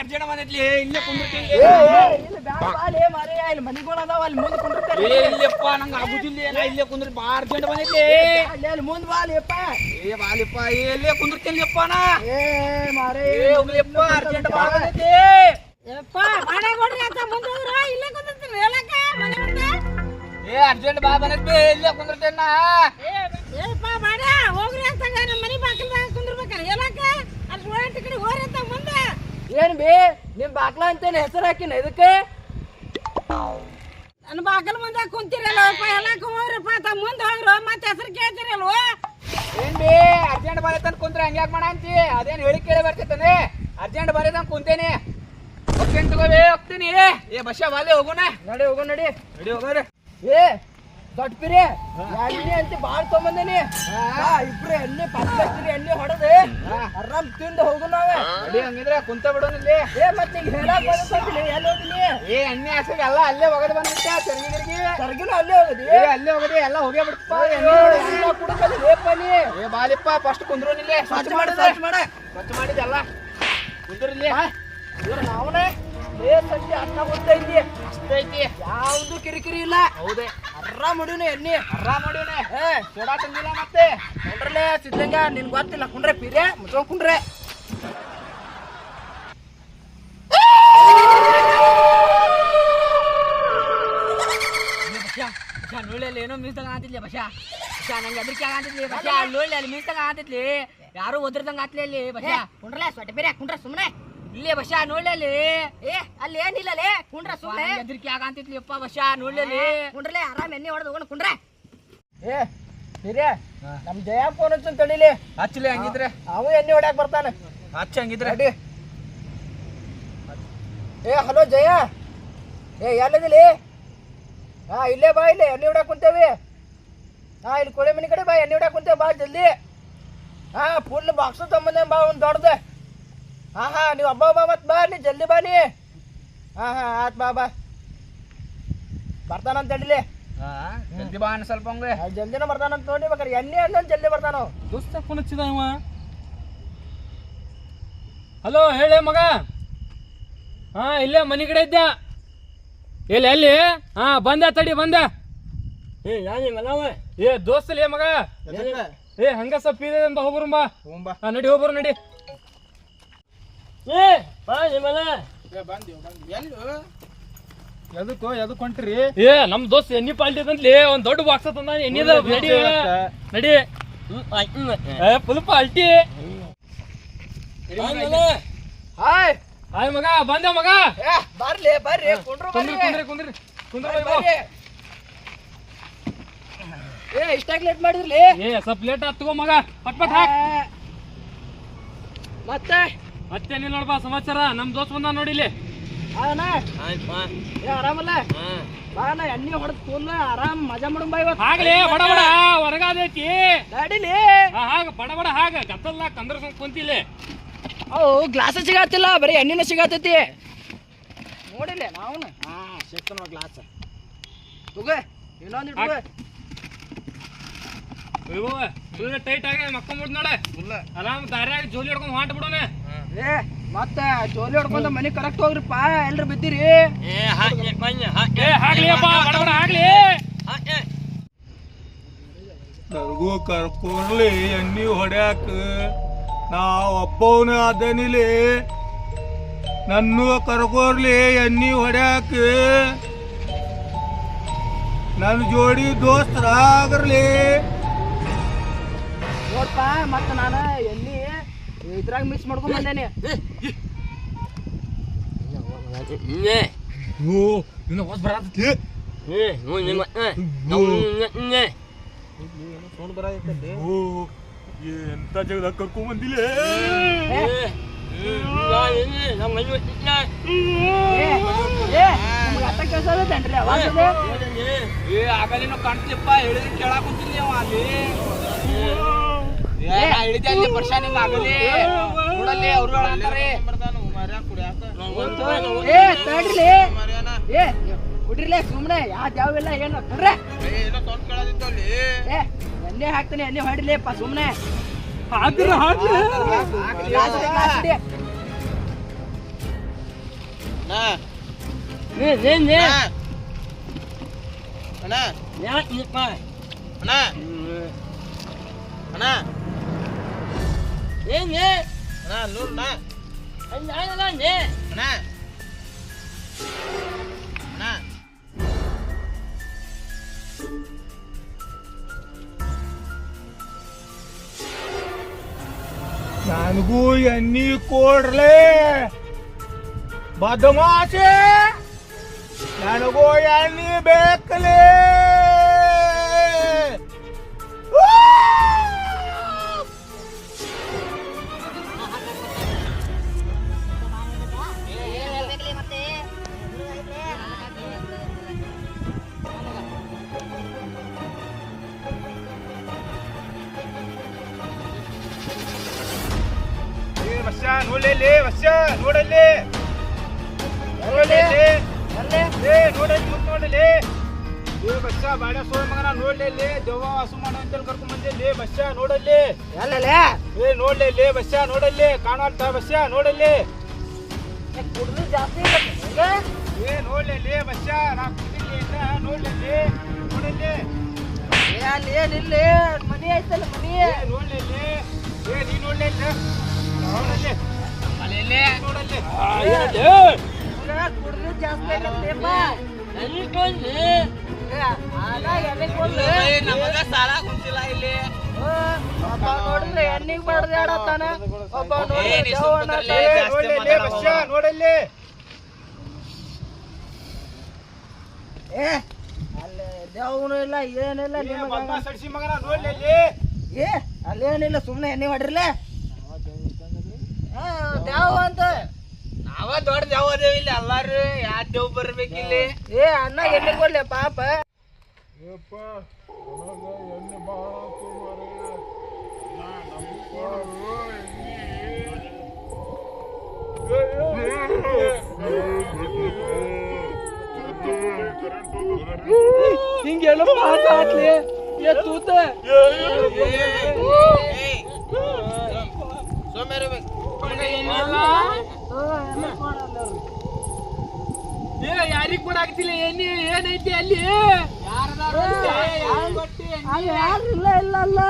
Urgent ಬಂದೈತ್ಲಿ ಇಲ್ಲೇ ಕುಂದಿರ್ತೀನಿ ಏ, ಏ, ಇಲ್ಲಿ ಬ್ಯಾಡ ಬಾಲೆ ಮಾರಾಯ, ಇಲ್ಲಿ ಮನಿಗೊಳ್ ಅದಾವ, ಅಲ್ಲಿ ಮುಂದ್ ಕುಂದ್ರತಾರೆ. ಏ ಇಲ್ಲಪ್ಪ ನಂಗೆ ಆಗುದಿಲ್ಲ ಏನ ಇಲ್ಲೇ ಕುಂದ್ರಿ ಬಾ ಅರ್ಜೆಂಟ್ ಬಂದೈತಿ ಅಲ್ಲಿ ಅಲ್ಲಿ ಮುಂದ್ ಬಾಲೆಪ್ಪ. ಏ ಬಾಲಿಪ್ಪ ಏ ಇಲ್ಲೇ ಕುಂದಿರ್ತೀನಿಪ್ಪ ನಾ. ಏ ಮಾರಾಯ, ಏ ಹೋಗ್ಲಿಪ್ಪ ಅರ್ಜೆಂಟ್ ಬಾ ಬಂದೈತಿ ಯಪ್ಪ ಮಾಡೇ ಕೊಡ್ರಿ ಅಂತ ಇಲ್ಲೇ ಹೇಳಕ್ಕ ಮನೆ ಮುಂದೆ. ಏ ಅರ್ಜೆಂಟ್ ಬಾ ಬಂದೈತಿ ಇಲ್ಲೇ ಕುಂದಿರ್ತೇನ ನಾ. ಏಪ್ಪ ಮಾಡ ಹೋಗ್ರಿ ಅಂತ ನಮ್ಮ ಮನೆ ಬಾಗಿಲ್ದಾಗ ಕುಂದಿರ್ಬೇಕಾರ ಹೇಳಕ್ಕ ಅಲ್ಲಿ ಓಡಾಟ ಕಡೆ ಹೋರಿ ಅಂತ ಮುಂದೆ ಏನ್ ಬೇ ನಿಮ್ ಬಾಕ್ಲ ಅಂತೇನು ಹೆಸರು ಹಾಕಿನ ಇದಕ್ಕೆ? ನನ್ನ ಬಾಗಿಲ ಮುಂದೆ ಕುಂತಿರಲ್ಲಪ್ಪ ಎಲ್ಲ ಹೋಗ್ರಪ್ಪ ತಮ್ಮ ಮುಂದೆ ಹೋಗ್ರು ಮತ್ತೆ ಹೆಸರು ಕೇಳ್ತಿರಲ್ವ? ಏನ್ ಬೇ ಅರ್ಜೆಂಟ್ ಬರೈತಂತ ಕುಂತ್ರ ಹಂಗ್ಯಾಕ್ ಮಾಡ ಅಂತಿ? ಅದೇನ್ ಹೇಳಿ ಕೇಳಿ ಬರ್ತೈತಾನೆ ಅರ್ಜೆಂಟ್ ಬರೈತಂತ ಕುಂತೇನಿ. ಹೋಗ್ತೇನೆ ತಗೋಬೇ ಹೋಗ್ತೀನಿ. ಏ ಬಸ್ಸ ಬಾಲೆ ಹೋಗೋಣ ನಡಿ ಹೋಗೋಣ ನಡಿ. ನಡಿ ಹೋಗೋಣ ಏ ದೊಡ್ಡಪಿರಿ ಎಣ್ಣೆ ಅಂತ ಬಾಳ್ ತೊಗೊಂಬಂದೇನಿ? ಆ ಇಬ್ರು ಎಣ್ಣೆ ಪತ್ಲಸ್ತಿರಿ ಎಣ್ಣೆ ಹೊಡೆದು ಆರಾಮ್ ತಿಂದು ಹೋಗು ನಾವೇ. ಅಡಿ ಹಂಗಿದ್ರೆ ಕುಂತ ಬಿಡೋನಿಲ್ಲಿ ಏ ಮತ್ ಈಗ ಹೇಳಕ್ ಬಂದಿಲ್ಲ ಎಲ್ಲಿ ಹೋಗಿನಿ ಏ ಎಣ್ಣೆ ಹಾಸಿಗೆ ಎಲ್ಲ ಅಲ್ಲೇ ಹೋಗದ್ ಬಂದಿತ್ತ ಚರ್ಗಿಗಿರ್ಗಿ ಸರ್ಗಿನ ಅಲ್ಲೇ ಹೋಗದಿ? ಏ ಅಲ್ಲೇ ಹೋಗದಿ ಎಲ್ಲ ಹೋಗೇ ಬಿಡ್ತಪ್ಪ ಕುಡ್ಕಲ್ಲಿ ಲೇಪನಿ ಏ ಬಾಲಿಪ್ಪ ಫಸ್ಟ್ ಕುಂದ್ರು ನಿಲ್ಲಿ. ಸ್ವಚ್ಛ ಮಾಡ ಸ್ವಚ್ಛ ಮಾಡ. ಸ್ವಚ್ಛ ಮಾಡಿದೆಲ್ಲ ಕುಂದ್ರಿಲ್ಲಿ ನಾವನೇ. ಏ ಸಂಜೆ ಅನ್ನ ಗೊತ್ತೈತಿ ಅಷ್ಟೈತಿ ಯಾವ್ದು ಕಿರಿಕಿರಿ ಇಲ್ಲ. ಹೌದೇ. ಅರ್ರಾ ಹೊಡಿನ ಎಣ್ಣಿ. ಅರ್ರಾ ಮಾಡಿವ್ನೆ. ಏ ಸೋಡಾ ತಂದಿಲ್ಲ ಮತ್ತೆ? ಕುಂಡ್ರಲೆ ಸಿದ್ಧಂಗ ನಿನ್ ಗೊತ್ತಿಲ್ಲ. ಕುಂಡ್ರೆ ಪೀರೆ ಮುಚ್ಕೊಂಡ್ ಕುಂಡ್ರೆ. ನೋಡ್ಲಿ ಏನೋ ಮೀಸ್ದಾಗ ಆತಿದ್ಲಿ ಬಶಾ ಬಶಾ ನಂಗೆ ಅದಕ್ಕೆ ಆಗಂತಿದ್ಲಿ ಬಶಾ ಅಲ್ಲಿ ಮೀಸ್ದಾಗ ಆತಿದ್ಲಿ. ಯಾರು ಒದ್ರದಂಗ ಆತ್ಲಿ ಅಲ್ಲಿ ಬಶಾ ಕುಂಡ್ರಲ್ಲ ಸೊಟ್ಟೆ ಬೇರೆ ಕುಂಡ್ರ ಸುಮ್ಮನೆ ಇಲ್ಲೇ ಬಶಾ ನೋಡ್ಲಲ್ಲಿ. ಏ ಅಲ್ಲಿ ಏನಿಲ್ಲ ಲೇ ಕುಂಡ್ರ ಸುಮ್ಮನೆ ಎದ್ರಿಕೆ ಆಗಂತಿದ್ಲಿ ಅಪ್ಪ ಬಶಾ ನೋಡ್ಲಲ್ಲಿ. ಕುಂಡ್ರಲೆ ಆರಾಮ್ ಎಣ್ಣೆ ಹೊಡೆದು ಹೋಗೋಣ ಕುಂಡ್ರೆ. ಏ ಹಿರಿಯ ನಮ್ ಜಯ ಫೋನ್ ಹಚ್ಚು ತಡಿಲಿ. ಹಚ್ಚಲಿ ಹಂಗಿದ್ರೆ. ಅವು ಎಣ್ಣೆ ಹೊಡ್ಯಾಕ್ ಬರ್ತಾನೆ. ಹಚ್ಚ ಹಂಗಿದ್ರೆ. ಅಡಿ ಏ ಹಲೋ ಜಯ. ಏ ಎಲ್ಲಿದಿಲಿ? ಹಾ ಇಲ್ಲೇ ಬಾ ಇಲ್ಲಿ ಎಣ್ಣೆ ಹೊಡ್ಯಾಕ್ ಕುಂತೇವಿ. ಹಾ ಇಲ್ಲಿ ಕೊಳೆ ಮನೆ ಕಡೆ ಬಾ ಎಣ್ಣೆ ಹೊಡ್ಯಾಕ್ ಕುಂತೇವೆ ಬಾ ಜಲ್ದಿ. ಹಾ ಫುಲ್ ಬಾಕ್ಸ್ ತಮ್ಮನೆ ಬಾ ಒಂದು ದೊಡ್ಡದೆ. ಹಾ ಹಾ ನೀವು ಹಬ್ಬ ಬಾ ಮತ್ ಬಾ ನೀ ಜಲ್ದಿ ಬಾ ನೀ ಹಾ ಹಾ ಆತ್ ಬಾ ಬಾ. ಬರ್ತಾನಂತ ಹೇಳಿಲಿ ಜಲ್ದಿ ಬಾ ಅನ್ನ ಸ್ವಲ್ಪ ಹಂಗೆ ಜಲ್ದಿನ ಬರ್ತಾನಂತ ನೋಡಿ ಬೇಕಾರೆ ಎಣ್ಣೆ ಅಲ್ಲ ಜಲ್ದಿ ಬರ್ತಾನ. ಅವ. ದೋಸ್ತ ಫೋನ್ ಹಚ್ಚಿದ ಇವ ಹಲೋ ಹೇಳಿ ಮಗ. ಹಾ ಇಲ್ಲೇ ಮನೆ ಕಡೆ ಇದ್ದ. ಎಲ್ಲಿ ಎಲ್ಲಿ ಹಾ ಬಂದೆ ತಡಿ ಬಂದ. ಏ ಯಾನಿ ಮಲವ ಏ ದೋಸ್ತಲೇ ಮಗ. ಏ ಹಂಗ ಸ್ವಲ್ಪ ಇದೆ ಅಂತ ಹೋಗ್ಬರು ಬಾ. ಹೋಗ್ಬಾ. ನಡಿ ಹೋಗ್ರು ನಡಿ. ಏ ಬಾ ಮಲ. ಎದಕ್ಕೋ ಎದಕ್ ಹೊಂಟ್ರಿ? ಏ ನಮ್ ದೋಸ್ತ್ ಎಣ್ಣಿ ಪಾಲ್ಟಿ ಒಂದು ಒಂದ್ ದೊಡ್ಡ ಬಾಕ್ಸ್ ತಂದ ಎಣ್ಣಿದ ನಡಿ ನಡಿ. ಏ ಫುಲ್ ಪಾಲ್ಟಿ. ಹಾಯ್. ಹಾಯ್ ಮಗ ಬಂದೆ ಮಗ. ಏ ಬರ್ಲಿ ಬರ್ರಿ ಕುಂಡ್ರು ಕುಂದ್ರಿ ಬರ್ರಿ ಕುಂದ್ರಿ. ಕುಂದ್ರಿ ಕುಂದ್ರ. ಏ ಇಷ್ಟಾಗಿ ಲೇಟ್ ಮಾಡಿದ್ರಿ ಏ ಸ್ವಲ್ಪ ಲೇಟ್ ಆತ್ ತಗೋ ಮಗ. ಪಟ್ ಪಟ್ ಹಾಕ್. ಮತ್ತೆ? ಮತ್ತೇನಿಲ್ಲ ನೋಡ್ಬಾ ಸಮಾಚಾರ? ನಮ್ ದೋಸ್ತ್ ಬಂದ ನೋಡಿ ಇಲ್ಲಿ. ಅಣ್ಣ ಏ ಆರಾಮಲ್ಲ? ಬಾ ಅಣ್ಣ ಎಣ್ಣೆ ಹೊಡೆದ್ ಫುಲ್ ಆರಾಮ್ ಮಜಾ ಮಾಡೋಣ ಬಾ ಇವತ್ತು. ಆಗ್ಲಿ ಬಡ ಬಡ ಹೊರಗಾದೈತಿ. ಗಾಡಿಲಿ ಹಾ, ಹಾಗ ಬಡ ಬಡ ಹಾಗ ಗತ್ತಲ್ಲ ಕಂದ್ರ ಕುಂತಿಲ್ಲಿ ಅವು ಗ್ಲಾಸ್ ಸಿಗತ್ತಿಲ್ಲ ಬರೀ ಎಣ್ಣಿನ ಸಿಗತೈತಿ. ನೋಡಿಲ್ಲ ನಾವು ಹಾ ಸಿಕ್ತ ನೋಡ್ ಗ್ಲಾಸ್. ತುಗ ಇನ್ನೊಂದು ಅಯ್ಯೋ ಫುಲ್ ಟೈಟ್ ಆಗಿ ಮಕ್ಕೊಂಬಿಡ್ ನೋಡ. ಆರಾಮ್ ದಾರಿಯಾಗಿ ಜೋಲಿ ಹಿಡ್ಕೊಂಡು ಹಾಟ್ ಬಿಡೋಣ. ಏ ಮತ್ತೆ ಜೋಲಿ ಹೊಡ್ಕೊಂಡ ಮನೆ ಕರೆಕ್ಟ್ ಹೋಗ್ರಿಪ್ಪ ಎಲ್ರು ಬಿದ್ದೀರಿ? ಏ ಅಪ್ಪ ಬಡ ಬಡ ಆಗ್ಲಿ ನನಗೂ ಕರ್ಕೊಡ್ಲಿ ಎಣ್ಣಿ ಹೊಡ್ಯಾಕ. ನಾವು ಒಬ್ಬವನ ಅದನಿಲಿ ನನ್ನೂ ಕರ್ಕೊರ್ಲಿ ಎಣ್ಣಿ ಹೊಡ್ಯಾಕ. ನನ್ನ ಜೋಡಿ ದೋಸ್ತರಾಗರ್ಲಿ. ನೋಡ್ಪ ಮತ್ತೆ ನಾನು ಇದ್ರಾಗ ಮಿಕ್ಸ್ ಮಾಡ್ಕೊಂಡ್ ಬಂದೇನೆ. ಓ ಇನ್ನು ಹೊಸ ಬರತ್ತೆ. ಓ ಎಂತ ಜಗದ ಕರ್ಕೊಂಬಂದಿಲ್ಲ ಏ, ಏ, ಏ, ನಿಮ್ಗ್ ಕೇಳ್ಸೋದೈತೇನ್ರಿ ಅವಾಜ್ ಇದು? ಏ ಆಗಲಿನೂ ಕಾಣ್ತಿಪ್ಪ ಹೇಳಿದ್ರೆ ಕೇಳಾಕ ಕುಂತಿದ್ಲಿ ಅವ ಅಲ್ಲಿ. ಏ ನಾ ಏ ಏ ಕುಡ್ರಿಲೆ ಸುಮ್ನೆ ಯಾವ್ದು ಯಾವಿಲ್ಲ ಏನು ಕುಡ್ರೆ ಎಣ್ಣೆ ಹಾಕ್ತೀನಿ ಎಣ್ಣೆ ಹೊಡಿಲಿಪ್ಪ ಸುಮ್ನೆ. ಹಾಕ್ರಿ ಹಾಕ್ರಿ. ಅಣ್ಣ. ಯಾಕೆ ಅಣ್ಣ. ಅಣ್ಣ. ಏನ್ ಏ ಅಣ್ಣ ನೋಡಣ್ಣ ಅಲ್ಲಿ ಆಗಲ್ಲ ನೀ ಅಣ್ಣ ಅಣ್ಣ. ನನಗೂ ಎಣ್ಣಿ ಕೊಡ್ಲೆ ಬದಮಾಸೆ ನನಗೂ ಎಣ್ಣಿ ಬೇಕಲೇ. ನೋಡಲಿ ವರ್ಷ ನೋಡಲಿ. ಏ ನೋಡಲ್ಲಿ ಮುತ್ ನೋಡಲಿ. ಏ ಬಸ್ಸ ಬಾಡ ಸೋಳ ಮಗನ ನೋಡ್ಲಿ ದೆವ್ವ ಹಸು ಮಾಡೋ ಅಂತ ಕರ್ಕೊಂಡ್ ಬಂದಿಲ್ಲಿ ಬಸ್ಸ ನೋಡಲ್ಲಿ ಏ ನೋಡ್ಲಿ. ಬಸ್ಸ ನೋಡಲ್ಲಿ ಕಾಣೋಲ್ತ ಬಸ್ಸ ನೋಡಲ್ಲಿ ಕುಡ್ದು ಜಾಸ್ತಿ. ಏ ನೋಡ್ಲಿ ಬಸ್ಸ ನಾ ಕುದಿಲಿ ಅಂತ ನೋಡ್ಲಿ. ನೋಡಲ್ಲಿ ಏ, ಅಲ್ಲಿ ಏನಿಲ್ಲ ಮನಿ ಐತಲ್ಲ ಮನಿ. ನೋಡ್ಲಿ ಏ ನೀ ನೋಡ್ಲಿ ನೋಡಲ್ಲಿ. ನಮಗ ಸಾಲ ಕುಂತಿಲ್ಲ ಇಲ್ಲಿ. ಒಬ್ಬ ನೋಡಿದ್ರೆ ಎಣ್ಣಿಗೆ ಬಡ್ದಾಡತ್ತಾನ ಒಬ್ಬ ನೋಡಿದ್ರೆ ಏ, ಸುಮ್ನೆ ನೋಡಲ್ಲಿ ಅಲ್ಲಿ ದೇವನು ಇಲ್ಲ ಏನಿಲ್ಲ ನಿಮಗ ಬದ್ಮಾಸ್ ಸಡ್ಸಿ ಮಗನ ನೋಡ್ಲಿ ಏ ಅಲ್ಲೇನಿಲ್ಲ ಸುಮ್ಮನೆ ಎಣ್ಣೆ ಹೊಡ್ರಿಲ್ಲ ದೇವ ಅಂತ ನಾವ ದೊಡ್ಡ ಅದೇವ್ ಇಲ್ಲಿ ಎಲ್ಲಾರು ಯಾ ದೇವ್ ಬರ್ಬೇಕಿಲ್ಲಿ ಏ ಅಣ್ಣ ಎಣ್ಣೆ ಕೊಡ್ಲಿ ಪಾಪ ಹಿಂಗೆಲ್ಲ ಮಾತಾಡ್ಲಿ ಏ ತೂತ ಏ ಯಾರಿಗ್ ಕೂಡ ಆಗ್ತಿಲ್ಲ ಏನಿ ಏನೈತಿ ಅಲ್ಲಿ? ಯಾರು ಇಲ್ಲ ಇಲ್ಲ ಅಲ್ಲ